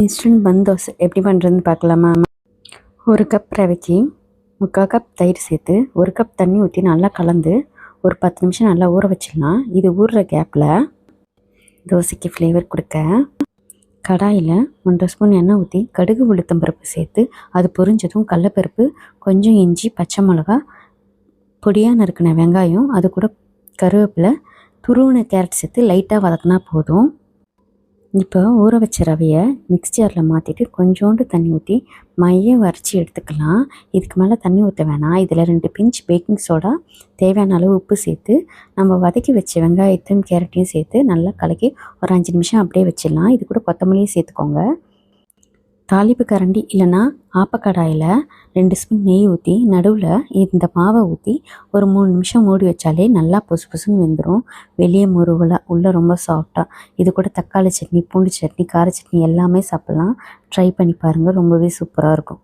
Instant பன் தோசை எப்படி பண்ணுறதுன்னு பார்க்கலாமா? ஒரு கப் ரவைக்கு முக்கால் கப் தயிர் சேர்த்து ஒரு கப் தண்ணி ஊற்றி நல்லா கலந்து ஒரு பத்து நிமிஷம் நல்லா ஊற வச்சிடலாம். இது ஊறுற கேப்பில் தோசைக்கு ஃப்ளேவர் கொடுக்க. கடாயில் ஒன்றரை ஸ்பூன் எண்ணெய் ஊற்றி கடுகு உளுத்தம் பருப்பு சேர்த்து அது பொரிஞ்சதும் கடலப்பருப்பு கொஞ்சம் இஞ்சி பச்சை மிளகா பொடியாக நறுக்கின வெங்காயம் அது கூட கருவேப்பிலை துருவின கேரட் சேர்த்து லைட்டாக வதக்கினா போதும். இப்போ ஊற வச்ச ரவையை மிக்ஸ்சரில் மாற்றிட்டு கொஞ்சோண்டு தண்ணி ஊற்றி மைய வரைச்சி எடுத்துக்கலாம். இதுக்கு மேலே தண்ணி ஊற்ற வேணாம். இதில் ரெண்டு பிஞ்ச் பேக்கிங் சோடா தேவையான அளவு உப்பு சேர்த்து நம்ம வதக்கி வச்ச வெங்காயத்தையும் கேரட்டையும் சேர்த்து நல்லா கலக்கி ஒரு அஞ்சு நிமிஷம் அப்படியே வச்சிடலாம். இது கூட கொத்தமல்லியும் சேர்த்துக்கோங்க. தாளிப்பு கரண்டி இல்லைன்னா ஆப்பக்கடாயில் ரெண்டு ஸ்பூன் நெய் ஊற்றி நடுவில் இந்த மாவை ஊற்றி ஒரு மூணு நிமிஷம் மூடி வச்சாலே நல்லா பொசு பொசுன்னு வெந்துடும் வெளியே முருகலாக உள்ளே ரொம்ப சாஃப்டாக இது கூட தக்காளி சட்னி பூண்டு சட்னி கார சட்னி எல்லாமே சாப்பிட்லாம். ட்ரை பண்ணி பாருங்கள் ரொம்பவே சூப்பராக இருக்கும்.